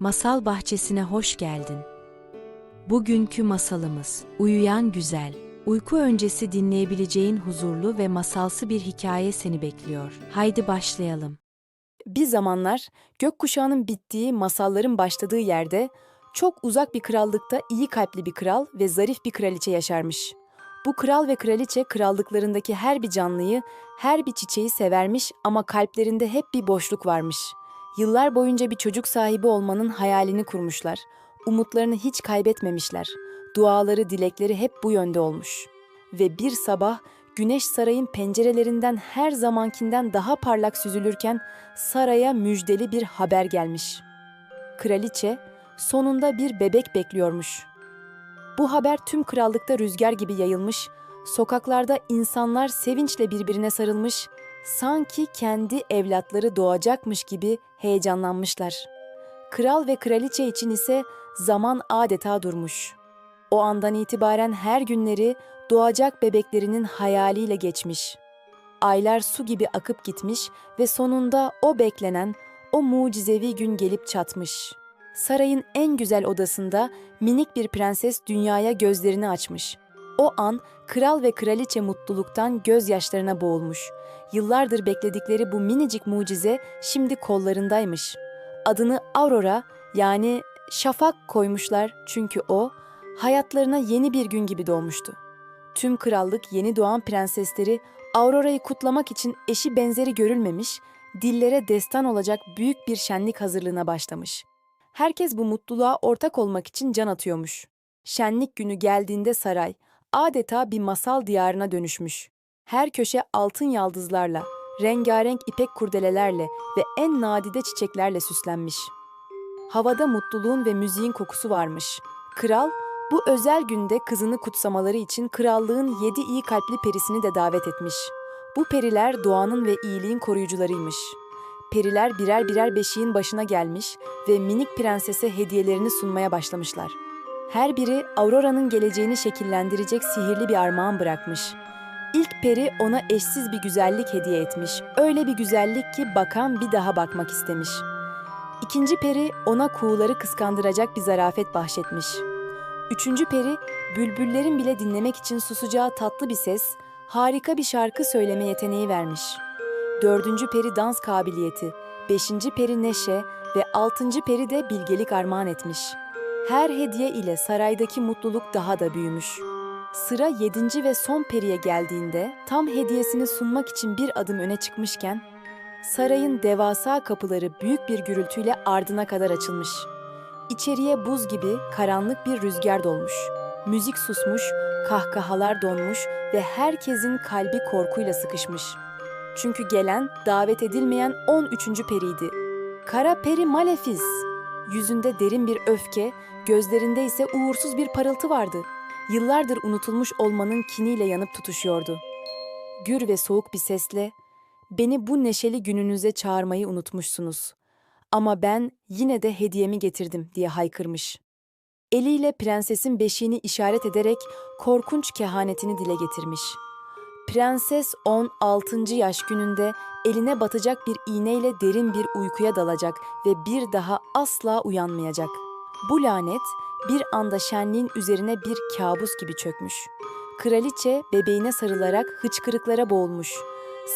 Masal bahçesine hoş geldin. Bugünkü masalımız Uyuyan Güzel. Uyku öncesi dinleyebileceğin huzurlu ve masalsı bir hikaye seni bekliyor. Haydi başlayalım. Bir zamanlar gökkuşağının bittiği, masalların başladığı yerde çok uzak bir krallıkta iyi kalpli bir kral ve zarif bir kraliçe yaşarmış. Bu kral ve kraliçe krallıklarındaki her bir canlıyı, her bir çiçeği severmiş ama kalplerinde hep bir boşluk varmış. Yıllar boyunca bir çocuk sahibi olmanın hayalini kurmuşlar. Umutlarını hiç kaybetmemişler. Duaları, dilekleri hep bu yönde olmuş. Ve bir sabah güneş sarayın pencerelerinden her zamankinden daha parlak süzülürken saraya müjdeli bir haber gelmiş. Kraliçe sonunda bir bebek bekliyormuş. Bu haber tüm krallıkta rüzgar gibi yayılmış, sokaklarda insanlar sevinçle birbirine sarılmış, sanki kendi evlatları doğacakmış gibi heyecanlanmışlar. Kral ve kraliçe için ise zaman adeta durmuş. O andan itibaren her günleri doğacak bebeklerinin hayaliyle geçmiş. Aylar su gibi akıp gitmiş ve sonunda o beklenen, o mucizevi gün gelip çatmış. Sarayın en güzel odasında minik bir prenses dünyaya gözlerini açmış. O an kral ve kraliçe mutluluktan gözyaşlarına boğulmuş. Yıllardır bekledikleri bu minicik mucize şimdi kollarındaymış. Adını Aurora yani Şafak koymuşlar çünkü o hayatlarına yeni bir gün gibi doğmuştu. Tüm krallık yeni doğan prensesleri Aurora'yı kutlamak için eşi benzeri görülmemiş, dillere destan olacak büyük bir şenlik hazırlığına başlamış. Herkes bu mutluluğa ortak olmak için can atıyormuş. Şenlik günü geldiğinde saray adeta bir masal diyarına dönüşmüş. Her köşe altın yaldızlarla, rengarenk ipek kurdelelerle ve en nadide çiçeklerle süslenmiş. Havada mutluluğun ve müziğin kokusu varmış. Kral bu özel günde kızını kutsamaları için krallığın yedi iyi kalpli perisini de davet etmiş. Bu periler doğanın ve iyiliğin koruyucularıymış. Periler birer birer beşiğin başına gelmiş ve minik prensese hediyelerini sunmaya başlamışlar. Her biri Aurora'nın geleceğini şekillendirecek sihirli bir armağan bırakmış. İlk peri ona eşsiz bir güzellik hediye etmiş. Öyle bir güzellik ki bakan bir daha bakmak istemiş. İkinci peri ona kuğuları kıskandıracak bir zarafet bahşetmiş. Üçüncü peri, bülbüllerin bile dinlemek için susacağı tatlı bir ses, harika bir şarkı söyleme yeteneği vermiş. Dördüncü peri dans kabiliyeti, beşinci peri neşe ve altıncı peri de bilgelik armağan etmiş. Her hediye ile saraydaki mutluluk daha da büyümüş. Sıra yedinci ve son periye geldiğinde tam hediyesini sunmak için bir adım öne çıkmışken, sarayın devasa kapıları büyük bir gürültüyle ardına kadar açılmış. İçeriye buz gibi karanlık bir rüzgar dolmuş. Müzik susmuş, kahkahalar donmuş ve herkesin kalbi korkuyla sıkışmış. Çünkü gelen davet edilmeyen 13. periydi. Kara peri Malefiz. Yüzünde derin bir öfke, gözlerinde ise uğursuz bir parıltı vardı. Yıllardır unutulmuş olmanın kiniyle yanıp tutuşuyordu. Gür ve soğuk bir sesle, "Beni bu neşeli gününüze çağırmayı unutmuşsunuz. Ama ben yine de hediyemi getirdim." diye haykırmış. Eliyle prensesin beşiğini işaret ederek korkunç kehanetini dile getirmiş. Prenses 16. yaş gününde eline batacak bir iğneyle derin bir uykuya dalacak ve bir daha asla uyanmayacak. Bu lanet bir anda şenliğin üzerine bir kabus gibi çökmüş. Kraliçe bebeğine sarılarak hıçkırıklara boğulmuş.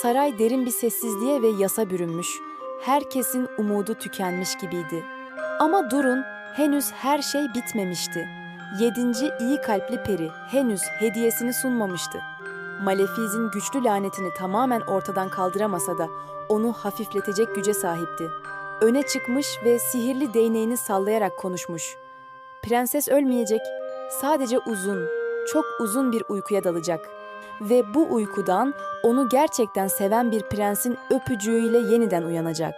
Saray derin bir sessizliğe ve yasa bürünmüş. Herkesin umudu tükenmiş gibiydi. Ama durun, henüz her şey bitmemişti. Yedinci iyi kalpli peri henüz hediyesini sunmamıştı. Malefiz'in güçlü lanetini tamamen ortadan kaldıramasa da onu hafifletecek güce sahipti. Öne çıkmış ve sihirli değneğini sallayarak konuşmuş. Prenses ölmeyecek, sadece uzun, çok uzun bir uykuya dalacak. Ve bu uykudan onu gerçekten seven bir prensin öpücüğüyle yeniden uyanacak.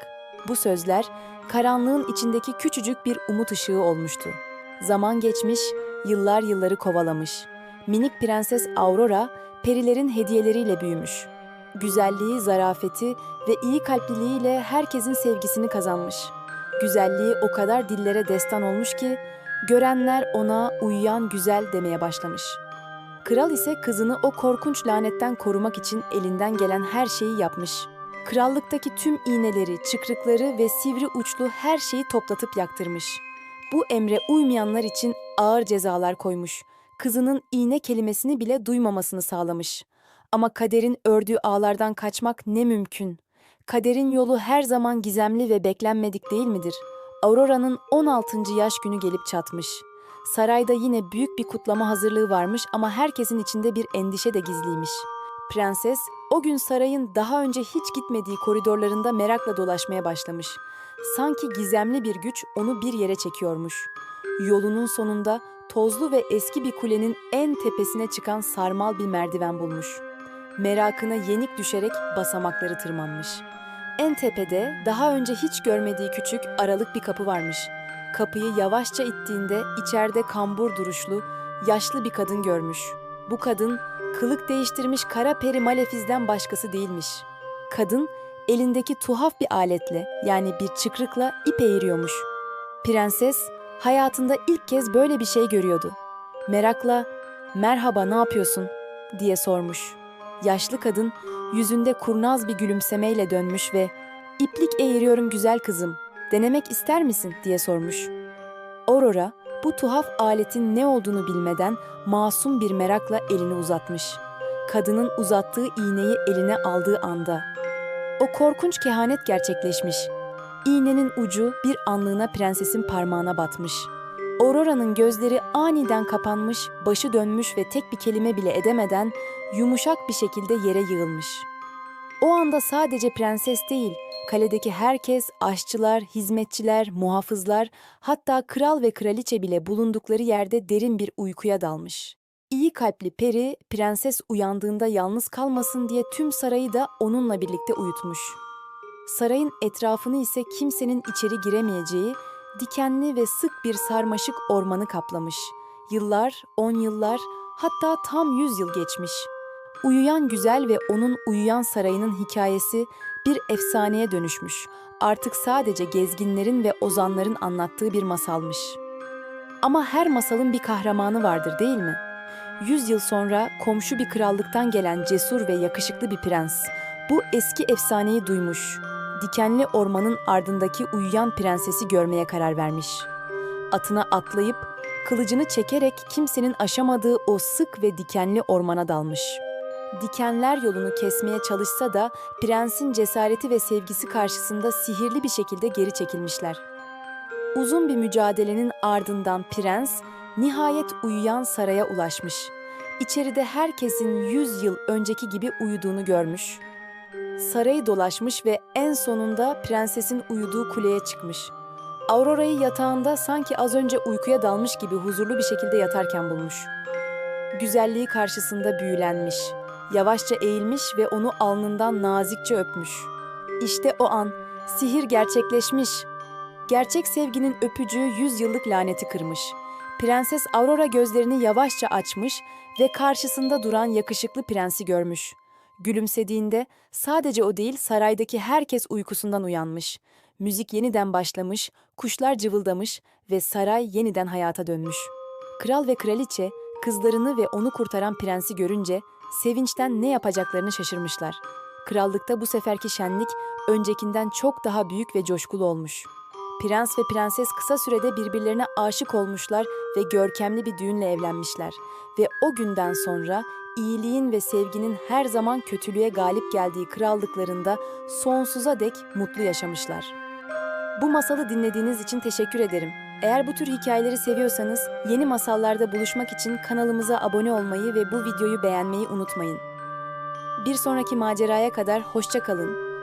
Bu sözler karanlığın içindeki küçücük bir umut ışığı olmuştu. Zaman geçmiş, yıllar yılları kovalamış. Minik prenses Aurora perilerin hediyeleriyle büyümüş. Güzelliği, zarafeti ve iyi kalpliliğiyle herkesin sevgisini kazanmış. Güzelliği o kadar dillere destan olmuş ki görenler ona uyuyan güzel demeye başlamış. Kral ise kızını o korkunç lanetten korumak için elinden gelen her şeyi yapmış. Krallıktaki tüm iğneleri, çıkrıkları ve sivri uçlu her şeyi toplatıp yaktırmış. Bu emre uymayanlar için ağır cezalar koymuş. Kızının iğne kelimesini bile duymamasını sağlamış. Ama kaderin ördüğü ağlardan kaçmak ne mümkün. Kaderin yolu her zaman gizemli ve beklenmedik değil midir? Aurora'nın 16. yaş günü gelip çatmış. Sarayda yine büyük bir kutlama hazırlığı varmış ama herkesin içinde bir endişe de gizliymiş. Prenses o gün sarayın daha önce hiç gitmediği koridorlarında merakla dolaşmaya başlamış. Sanki gizemli bir güç onu bir yere çekiyormuş. Yolunun sonunda tozlu ve eski bir kulenin en tepesine çıkan sarmal bir merdiven bulmuş. Merakına yenik düşerek basamakları tırmanmış. En tepede daha önce hiç görmediği küçük aralık bir kapı varmış. Kapıyı yavaşça ittiğinde içeride kambur duruşlu, yaşlı bir kadın görmüş. Bu kadın kılık değiştirmiş kara peri Malefiz'den başkası değilmiş. Kadın elindeki tuhaf bir aletle yani bir çıkrıkla ip eğiriyormuş. Prenses hayatında ilk kez böyle bir şey görüyordu. Merakla "Merhaba, ne yapıyorsun?" diye sormuş. Yaşlı kadın yüzünde kurnaz bir gülümsemeyle dönmüş ve "İplik eğiriyorum güzel kızım. Denemek ister misin?" diye sormuş. Aurora bu tuhaf aletin ne olduğunu bilmeden masum bir merakla elini uzatmış. Kadının uzattığı iğneyi eline aldığı anda o korkunç kehanet gerçekleşmiş. İğnenin ucu bir anlığına prensesin parmağına batmış. Aurora'nın gözleri aniden kapanmış, başı dönmüş ve tek bir kelime bile edemeden yumuşak bir şekilde yere yığılmış. O anda sadece prenses değil, kaledeki herkes, aşçılar, hizmetçiler, muhafızlar, hatta kral ve kraliçe bile bulundukları yerde derin bir uykuya dalmış. İyi kalpli peri, prenses uyandığında yalnız kalmasın diye tüm sarayı da onunla birlikte uyutmuş. Sarayın etrafını ise kimsenin içeri giremeyeceği, dikenli ve sık bir sarmaşık ormanı kaplamış. Yıllar, on yıllar, hatta tam yüz yıl geçmiş. Uyuyan güzel ve onun uyuyan sarayının hikayesi bir efsaneye dönüşmüş. Artık sadece gezginlerin ve ozanların anlattığı bir masalmış. Ama her masalın bir kahramanı vardır değil mi? Yüz yıl sonra komşu bir krallıktan gelen cesur ve yakışıklı bir prens bu eski efsaneyi duymuş. Dikenli ormanın ardındaki uyuyan prensesi görmeye karar vermiş. Atına atlayıp kılıcını çekerek kimsenin aşamadığı o sık ve dikenli ormana dalmış. Dikenler yolunu kesmeye çalışsa da prensin cesareti ve sevgisi karşısında sihirli bir şekilde geri çekilmişler. Uzun bir mücadelenin ardından prens nihayet uyuyan saraya ulaşmış. İçeride herkesin yüz yıl önceki gibi uyuduğunu görmüş. Sarayı dolaşmış ve en sonunda prensesin uyuduğu kuleye çıkmış. Aurora'yı yatağında sanki az önce uykuya dalmış gibi huzurlu bir şekilde yatarken bulmuş. Güzelliği karşısında büyülenmiş. Yavaşça eğilmiş ve onu alnından nazikçe öpmüş. İşte o an sihir gerçekleşmiş. Gerçek sevginin öpücüğü yüz yıllık laneti kırmış. Prenses Aurora gözlerini yavaşça açmış ve karşısında duran yakışıklı prensi görmüş. Gülümsediğinde sadece o değil saraydaki herkes uykusundan uyanmış. Müzik yeniden başlamış, kuşlar cıvıldamış ve saray yeniden hayata dönmüş. Kral ve kraliçe kızlarını ve onu kurtaran prensi görünce sevinçten ne yapacaklarını şaşırmışlar. Krallıkta bu seferki şenlik öncekinden çok daha büyük ve coşkulu olmuş. Prens ve prenses kısa sürede birbirlerine aşık olmuşlar ve görkemli bir düğünle evlenmişler. Ve o günden sonra iyiliğin ve sevginin her zaman kötülüğe galip geldiği krallıklarında sonsuza dek mutlu yaşamışlar. Bu masalı dinlediğiniz için teşekkür ederim. Eğer bu tür hikayeleri seviyorsanız yeni masallarda buluşmak için kanalımıza abone olmayı ve bu videoyu beğenmeyi unutmayın. Bir sonraki maceraya kadar hoşça kalın.